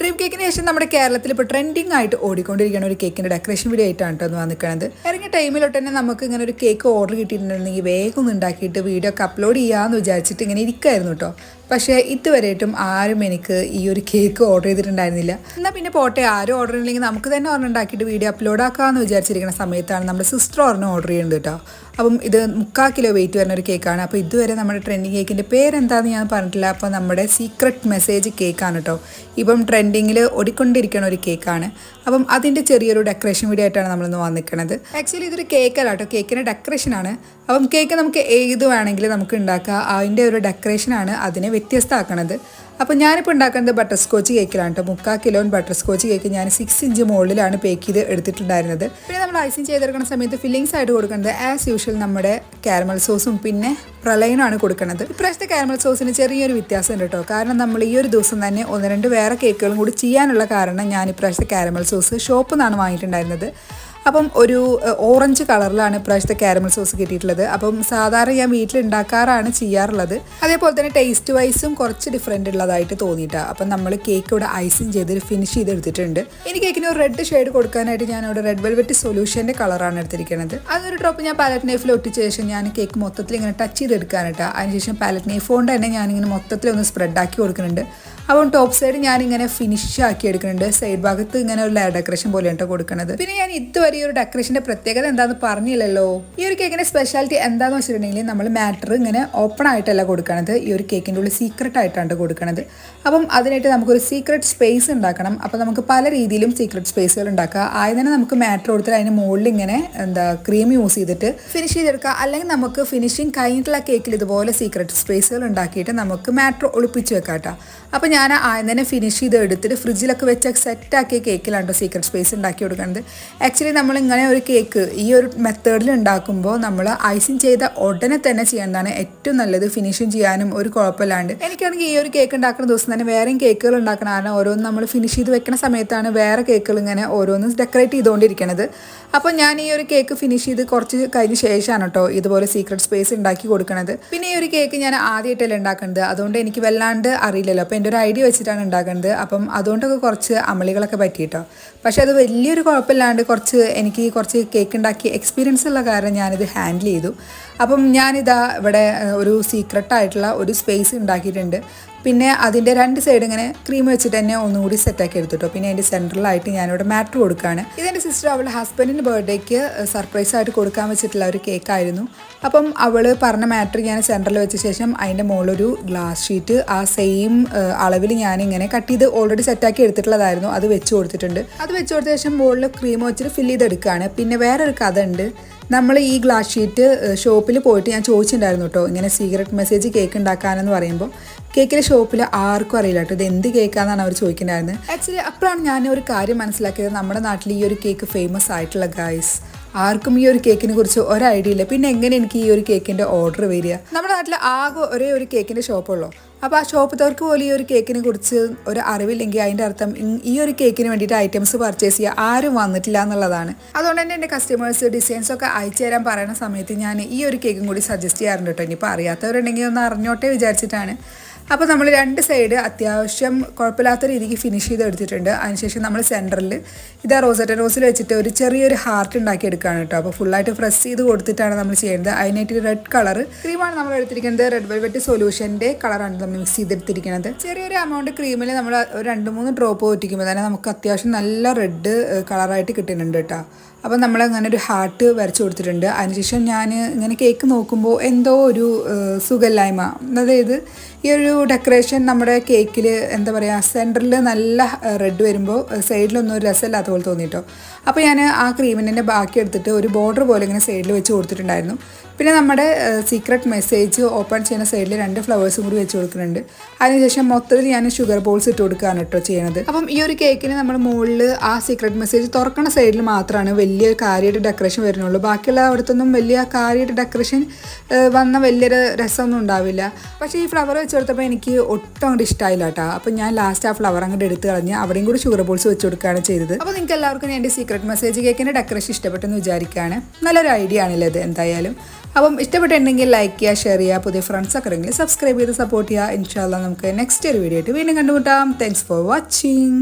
Dream കേക്കിന് ശേഷം നമ്മുടെ കേരളത്തിൽ ഇപ്പോൾ ട്രെൻഡിങ് ആയിട്ട് ഓടിക്കൊണ്ടിരിക്കുന്ന ഒരു കേക്കിന്റെ ഡെക്കറേഷൻ വീഡിയോ ആയിട്ടാണ് കേട്ടോ ഒന്ന് വന്നിരിക്കുന്നത് ഇറങ്ങിയ ടൈമിലോട്ട് തന്നെ നമുക്ക് ഇങ്ങനെ ഒരു കേക്ക് ഓർഡർ കിട്ടിയിട്ടുണ്ടെങ്കിൽ വേഗം ഒന്ന് ഉണ്ടാക്കിയിട്ട് വീഡിയോ ഒക്കെ അപ്ലോഡ് ചെയ്യാമെന്ന് വിചാരിച്ചിട്ട് ഇങ്ങനെ ഇരിക്കായിരുന്നു കേട്ടോ പക്ഷേ ഇതുവരെയായിട്ടും ആരും എനിക്ക് ഈ ഒരു കേക്ക് ഓർഡർ ചെയ്തിട്ടുണ്ടായിരുന്നില്ല. എന്നാൽ പിന്നെ പോട്ടെ ആരും ഓർഡർ ഇല്ലെങ്കിൽ നമുക്ക് തന്നെ ഓർഡർ ഉണ്ടാക്കിയിട്ട് വീഡിയോ അപ്ലോഡ് ആക്കാമെന്ന് വിചാരിച്ചിരിക്കുന്ന സമയത്താണ് നമ്മുടെ സിസ്റ്റർ ഓർഡർ ഓർഡർ ചെയ്യുന്നത് കേട്ടോ അപ്പം ഇത് മുക്കാൽ കിലോ വെയിറ്റ് വരുന്ന ഒരു കേക്കാണ് അപ്പോൾ ഇതുവരെ നമ്മുടെ ട്രെൻഡിങ് കേക്കിന്റെ പേരെന്താണെന്ന് ഞാൻ പറഞ്ഞിട്ടില്ല. അപ്പോൾ നമ്മുടെ സീക്രട്ട് മെസ്സേജ് കേക്കാണ് കേട്ടോ ഇപ്പം ട്രെൻഡിങ്ങിൽ ഓടിക്കൊണ്ടിരിക്കുന്ന ഒരു കേക്കാണ്. അപ്പം അതിന്റെ ചെറിയൊരു ഡെക്കറേഷൻ വീഡിയോ ആയിട്ടാണ് നമ്മളിന്ന് വന്നിരിക്കുന്നത്. ആക്ച്വലി ഇതൊരു കേക്കല്ല കേട്ടോ കേക്കിന്റെ ഡെക്കറേഷനാണ് അപ്പം കേക്ക് നമുക്ക് ഏത് വേണമെങ്കിലും നമുക്ക് ഉണ്ടാക്കാം. അതിന്റെ ഒരു ഡെക്കറേഷനാണ് അതിനെ വ്യത്യസ്തമാക്കണത്. അപ്പോൾ ഞാനിപ്പോൾ ഉണ്ടാക്കുന്നത് ബട്ടർ സ്കോച്ച് കേക്കിലാണ് കേട്ടോ. മുക്കാൽ കിലോൻ ബട്ടർ സ്കോച്ച് കേക്ക് ഞാൻ സിക്സ് ഇഞ്ച് മുകളിലാണ് പേക്ക് ചെയ്ത് എടുത്തിട്ടുണ്ടായിരുന്നത്. പിന്നെ നമ്മൾ ഐസിങ് ചെയ്തെടുക്കുന്ന സമയത്ത് ഫില്ലിങ്സ് ആയിട്ട് കൊടുക്കുന്നത് ആസ് യൂഷ്വൽ നമ്മുടെ കാരമൽ സോസും പിന്നെ പ്രളയനാണ് കൊടുക്കുന്നത്. ഇപ്രാവശ്യത്തെ കാരമൽ സോസിന് ചെറിയൊരു വ്യത്യാസം ഉണ്ട് കേട്ടോ. കാരണം നമ്മൾ ഈ ഒരു ദിവസം തന്നെ ഒന്ന് രണ്ട് വേറെ കേക്കുകളും കൂടി ചെയ്യാനുള്ള കാരണം ഞാൻ ഇപ്രാവശ്യത്തെ കാരമൽ സോസ് ഷോപ്പിൽ നിന്നാണ് വാങ്ങിയിട്ടുണ്ടായിരുന്നത്. അപ്പം ഒരു ഓറഞ്ച് കളറിലാണ് ഇപ്രാവശ്യത്തെ കാരമൽ സോസ് കിട്ടിയിട്ടുള്ളത്. അപ്പം സാധാരണ ഞാൻ വീട്ടിൽ ഉണ്ടാക്കാറാണ് ചെയ്യാറുള്ളത്. അതേപോലെ തന്നെ ടേസ്റ്റ് വൈസും കുറച്ച് ഡിഫറെന്റ് ഉള്ളതായിട്ട് തോന്നിയിട്ടാണ് അപ്പം നമ്മൾ കേക്ക് ഇവിടെ ഐസിങ് ചെയ്ത് ഫിനിഷ് ചെയ്തെടുത്തിട്ടുണ്ട്. ഇനി കേക്കിന് ഒരു റെഡ് ഷെയ്ഡ് കൊടുക്കാനായിട്ട് ഞാൻ ഇവിടെ റെഡ് വെൽവെറ്റ് സൊല്യൂഷന്റെ കളറാണ് എടുത്തിരിക്കുന്നത്. അതൊരു ഡ്രോപ്പ് ഞാൻ പാലറ്റ് നൈഫിൽ ഒട്ടിച്ച ശേഷം ഞാൻ കേക്ക് മൊത്തത്തിൽ ഇങ്ങനെ ടച്ച് ചെയ്തെടുക്കാനിട്ടാണ് അതിനുശേഷം പാലറ്റ് നൈഫ് കൊണ്ട് തന്നെ ഞാനിങ്ങനെ മൊത്തത്തിൽ ഒന്ന് സ്പ്രെഡ് ആക്കി കൊടുക്കുന്നുണ്ട്. അപ്പം ടോപ്പ് സൈഡ് ഞാൻ ഇങ്ങനെ ഫിനിഷ് ആക്കി എടുക്കുന്നുണ്ട് സൈഡ് ഭാഗത്ത് ഇങ്ങനെ ഒരു ലെയർ ഡെക്കറേഷൻ പോലെയാണ് ട്ടോ കൊടുക്കുന്നത് പിന്നെ ഞാൻ ഇതുവരെ ഈ ഒരു ഡെക്കറേഷന്റെ പ്രത്യേകത എന്താണെന്ന് പറഞ്ഞില്ലല്ലോ. ഈ ഒരു കേക്കിന്റെ സ്പെഷ്യാലിറ്റി എന്താണെന്ന് വെച്ചിട്ടുണ്ടെങ്കിൽ നമ്മൾ മാറ്റർ ഇങ്ങനെ ഓപ്പൺ ആയിട്ടല്ല കൊടുക്കണത്. ഈ ഒരു കേക്കിന്റെ ഉള്ളിൽ സീക്രട്ട് ആയിട്ടാണ് കൊടുക്കണത്. അപ്പം അതിനായിട്ട് നമുക്കൊരു സീക്രട്ട് സ്പേസ് ഉണ്ടാക്കണം. അപ്പം നമുക്ക് പല രീതിയിലും സീക്രട്ട് സ്പേസുകൾ ഉണ്ടാക്കുക. ആദ്യം തന്നെ നമുക്ക് മാറ്റർ കൊടുത്തിട്ട് അതിന് മുകളിൽ ഇങ്ങനെ എന്താ ക്രീം യൂസ് ചെയ്തിട്ട് ഫിനിഷ് ചെയ്തെടുക്കുക. അല്ലെങ്കിൽ നമുക്ക് ഫിനിഷിങ് കഴിഞ്ഞിട്ടുള്ള കേക്കിൽ ഇതുപോലെ സീക്രട്ട് സ്പേസുകൾ ഉണ്ടാക്കിയിട്ട് നമുക്ക് മാറ്റർ ഒളിപ്പിച്ച് വെക്കാം കേട്ടോ അപ്പോൾ ഞാൻ ആദ്യം തന്നെ ഫിനിഷ് ചെയ്ത് എടുത്തിട്ട് ഫ്രിഡ്ജിലൊക്കെ വെച്ച് സെറ്റാക്കിയ കേക്കിലാണ് കേട്ടോ സീക്രട്ട് സ്പേസ് ഉണ്ടാക്കി കൊടുക്കുന്നത് ആക്ച്വലി നമ്മൾ ഇങ്ങനെ ഒരു കേക്ക് ഈ ഒരു മെത്തേഡിൽ ഉണ്ടാക്കുമ്പോൾ നമ്മൾ ഐസിങ് ചെയ്ത ഉടനെ തന്നെ ചെയ്യേണ്ടതാണ്. ഏറ്റവും നല്ലത് ഫിനിഷിങ് ചെയ്യാനും ഒരു കുഴപ്പമില്ലാണ്ട്. എനിക്കാണെങ്കിൽ ഈ ഒരു കേക്ക് ഉണ്ടാക്കുന്ന ദിവസം തന്നെ വേറെയും കേക്കുകൾ ഉണ്ടാക്കണം കാരണം ഓരോന്ന് നമ്മൾ ഫിനിഷ് ചെയ്ത് വെക്കുന്ന സമയത്താണ് വേറെ കേക്കുകൾ ഇങ്ങനെ ഓരോന്ന് ഡെക്കറേറ്റ് ചെയ്തുകൊണ്ടിരിക്കുന്നത് അപ്പോൾ ഞാൻ ഈ ഒരു കേക്ക് ഫിനിഷ് ചെയ്ത് കുറച്ച് കഴിഞ്ഞ ശേഷമാണ് കേട്ടോ ഇതുപോലെ സീക്രട്ട് സ്പേസ് ഉണ്ടാക്കി കൊടുക്കുന്നത് പിന്നെ ഈ ഒരു കേക്ക് ഞാൻ ആദ്യമായിട്ടല്ലേ ഉണ്ടാക്കുന്നത് അതുകൊണ്ട് എനിക്ക് വല്ലാണ്ട് അറിയില്ലല്ലോ. അപ്പോൾ എന്റെ ഒരു ഐഡിയ വെച്ചിട്ടാണ് ഉണ്ടാക്കുന്നത്. അപ്പം അതുകൊണ്ടൊക്കെ കുറച്ച് അമളികളൊക്കെ പറ്റിയിട്ടോ. പക്ഷെ അത് വലിയൊരു കുഴപ്പമില്ലാണ്ട് കുറച്ച് എനിക്ക് കുറച്ച് കേക്ക് ഉണ്ടാക്കി എക്സ്പീരിയൻസ് ഉള്ള കാരണം ഞാനിത് ഹാൻഡിൽ ചെയ്തു. അപ്പം ഞാനിതാ ഇവിടെ ഒരു സീക്രട്ടായിട്ടുള്ള ഒരു സ്പേസ് ഉണ്ടാക്കിയിട്ടുണ്ട്. പിന്നെ അതിന്റെ രണ്ട് സൈഡ് ഇങ്ങനെ ക്രീം വെച്ചിട്ട് തന്നെ ഒന്നുകൂടി സെറ്റാക്കി എടുത്തിട്ടോ. പിന്നെ അതിന്റെ സെൻട്രലായിട്ട് ഞാനിവിടെ മാറ്റർ കൊടുക്കുകയാണ് ഇതെന്റെ സിസ്റ്റർ അവളുടെ ഹസ്ബൻഡിന്റെ ബർത്ത്ഡേക്ക് സർപ്രൈസ് ആയിട്ട് കൊടുക്കാൻ വെച്ചിട്ടുള്ള ഒരു കേക്കായിരുന്നു അപ്പം അവൾ പറഞ്ഞ മാറ്റർ ഞാൻ സെന്ററിൽ വെച്ച ശേഷം അതിന്റെ മുകളിലൊരു ഗ്ലാസ് ഷീറ്റ് ആ സെയിം അളവിൽ ഞാനിങ്ങനെ കട്ട് ചെയ്ത് ഓൾറെഡി സെറ്റാക്കി എടുത്തിട്ടുള്ളതായിരുന്നു. അത് വെച്ച് കൊടുത്തിട്ടുണ്ട്. അത് വെച്ച് കൊടുത്ത ശേഷം മുകളിൽ ക്രീം വെച്ചിട്ട് ഫില്ല് ചെയ്തെടുക്കുകയാണ് പിന്നെ വേറൊരു കഥ ഉണ്ട്. നമ്മൾ ഈ ഗ്ലാസ് ഷീറ്റ് ഷോപ്പിൽ പോയിട്ട് ഞാൻ ചോദിച്ചിട്ടുണ്ടായിരുന്നു കേട്ടോ ഇങ്ങനെ സീക്രട്ട് മെസ്സേജ് കേക്ക് ഉണ്ടാക്കാനെന്ന് പറയുമ്പോൾ കേക്കിലെ ഷോപ്പിൽ ആർക്കും അറിയില്ല കേട്ടോ ഇത് എന്ത് കേക്കാന്നാണ് അവർ ചോദിക്കുന്നുണ്ടായിരുന്നത് ആക്ച്വലി അപ്പോഴാണ് ഞാൻ ഒരു കാര്യം മനസ്സിലാക്കിയത്. നമ്മുടെ നാട്ടിൽ ഈ ഒരു കേക്ക് ഫേമസ് ആയിട്ടുള്ള ഗായ്സ് ആർക്കും ഈ ഒരു കേക്കിനെ കുറിച്ച് ഒരു ഐഡിയ ഇല്ല. പിന്നെ എങ്ങനെ എനിക്ക് ഈ ഒരു കേക്കിന്റെ ഓർഡർ വരിക? നമ്മുടെ നാട്ടിൽ ആകെ ഒരേ ഒരു കേക്കിന്റെ ഷോപ്പുള്ളൂ അപ്പോൾ ആ ഷോപ്പത്തവർക്ക് പോലും ഈ ഒരു കേക്കിനെ കുറിച്ച് ഒരു അറിവില്ലെങ്കിൽ അതിന്റെ അർത്ഥം ഈ ഒരു കേക്കിന് വേണ്ടിയിട്ട് ഐറ്റംസ് പർച്ചേസ് ചെയ്യുക ആരും വന്നിട്ടില്ല എന്നുള്ളതാണ്. അതുകൊണ്ട് തന്നെ എന്റെ കസ്റ്റമേഴ്സ് ഡിസൈൻസ് ഒക്കെ അയച്ചു തരാൻ പറയുന്ന സമയത്ത് ഞാൻ ഈ ഒരു കേക്കും കൂടി സജസ്റ്റ് ചെയ്യാറുണ്ട് കേട്ടോ. ഇനിയിപ്പോൾ അറിയാത്തവരുണ്ടെങ്കിൽ ഒന്ന് അറിഞ്ഞോട്ടെ വിചാരിച്ചിട്ടാണ്. അപ്പോൾ നമ്മൾ രണ്ട് സൈഡ് അത്യാവശ്യം കുഴപ്പമില്ലാത്ത രീതിക്ക് ഫിനിഷ് ചെയ്ത് എടുത്തിട്ടുണ്ട് അതിനുശേഷം നമ്മൾ സെന്ററിൽ ഇതാ റോസറ്റ റോസിൽ വെച്ചിട്ട് ഒരു ചെറിയൊരു ഹാർട്ട് ഉണ്ടാക്കി എടുക്കുകയാണ് കേട്ടോ അപ്പോൾ ഫുള്ളായിട്ട് പ്രസ് ചെയ്ത് കൊടുത്തിട്ടാണ് നമ്മൾ ചെയ്യുന്നത് അതിനായിട്ട് റെഡ് കളർ ക്രീമാണ് നമ്മൾ എടുത്തിരിക്കുന്നത്. റെഡ് വെൽവെറ്റ് സൊല്യൂഷന്റെ കളറാണ് നമ്മൾ മിക്സ് ചെയ്തെടുത്തിരിക്കുന്നത്. ചെറിയൊരു എമൗണ്ട് ക്രീമിൽ നമ്മൾ ഒരു രണ്ട് മൂന്ന് ഡ്രോപ്പ് ഒറ്റിക്കുമ്പോൾ തന്നെ നമുക്ക് അത്യാവശ്യം നല്ല റെഡ് കളറായിട്ട് കിട്ടുന്നുണ്ട് കേട്ടോ. അപ്പം നമ്മൾ അങ്ങനെ ഒരു ഹാർട്ട് വരച്ചു കൊടുത്തിട്ടുണ്ട്. അതിനുശേഷം ഞാൻ ഇങ്ങനെ കേക്ക് നോക്കുമ്പോൾ എന്തോ ഒരു സുഖമില്ലായ്മ. അതായത് ഈ ഒരു ഡെക്കറേഷൻ നമ്മുടെ കേക്കിൽ എന്താ പറയുക സെന്ററിൽ നല്ല റെഡ് വരുമ്പോൾ സൈഡിലൊന്നും ഒരു രസമില്ലാത്ത പോലെ തോന്നിയിട്ടോ അപ്പോൾ ഞാൻ ആ ക്രീമിന്റെ ബാക്കി എടുത്തിട്ട് ഒരു ബോർഡർ പോലെ ഇങ്ങനെ സൈഡിൽ വെച്ച് കൊടുത്തിട്ടുണ്ടായിരുന്നു. പിന്നെ നമ്മുടെ സീക്രട്ട് മെസ്സേജ് ഓപ്പൺ ചെയ്യുന്ന സൈഡിൽ രണ്ട് ഫ്ലവേഴ്സും കൂടി വെച്ച് കൊടുക്കുന്നുണ്ട്. അതിനുശേഷം മൊത്തത്തിൽ ഞാൻ ഷുഗർ ബോൾസ് ഇട്ട് കൊടുക്കുകയാണ് കേട്ടോ ചെയ്യുന്നത് അപ്പം ഈ ഒരു കേക്കിന് നമ്മൾ മുകളിൽ ആ സീക്രട്ട് മെസ്സേജ് തുറക്കുന്ന സൈഡിൽ മാത്രമാണ് വലിയ കാര്യമായിട്ട് ഡെക്കറേഷൻ വരുന്നുള്ളൂ. ബാക്കിയുള്ള അവിടുത്തൊന്നും വലിയ കാര്യമായിട്ട് ഡെക്കറേഷൻ വന്ന വലിയൊരു രസമൊന്നും ഉണ്ടാവില്ല. പക്ഷേ ഈ ഫ്ലവർ വെച്ച് കൊടുത്തപ്പോൾ എനിക്ക് ഒട്ടും അങ്ങോട്ട് ഇഷ്ടമായില്ല കേട്ടോ അപ്പം ഞാൻ ലാസ്റ്റ് ആ ഫ്ലവർ അങ്ങോട്ട് എടുത്ത് കളഞ്ഞ് അവിടെയും കൂടി ഷുഗർ ബോൾസ് വെച്ച് കൊടുക്കുകയാണ് ചെയ്തത്. അപ്പോൾ നിങ്ങൾക്ക് എല്ലാവർക്കും എന്റെ സീക്രട്ട് മെസ്സേജ് കേക്കിന്റെ ഡെക്കറേഷൻ ഇഷ്ടപ്പെട്ടെന്ന് വിചാരിക്കുകയാണ് നല്ലൊരു ഐഡിയ ആണല്ലോ ഇത് എന്തായാലും. അപ്പം ഇഷ്ടപ്പെട്ടിട്ടുണ്ടെങ്കിൽ ലൈക്ക് ചെയ്യുക ഷെയർ ചെയ്യുക പുതിയ ഫ്രണ്ട്സ് ഒക്കെ ഉണ്ടെങ്കിൽ സബ്സ്ക്രൈബ് ചെയ്ത് സപ്പോർട്ട് ചെയ്യുക. ഇൻഷാല്ല നമുക്ക് നെക്സ്റ്റ് ഒരു വീഡിയോ ആയിട്ട് വീണ്ടും കണ്ടുമുട്ടാം. Thanks for watching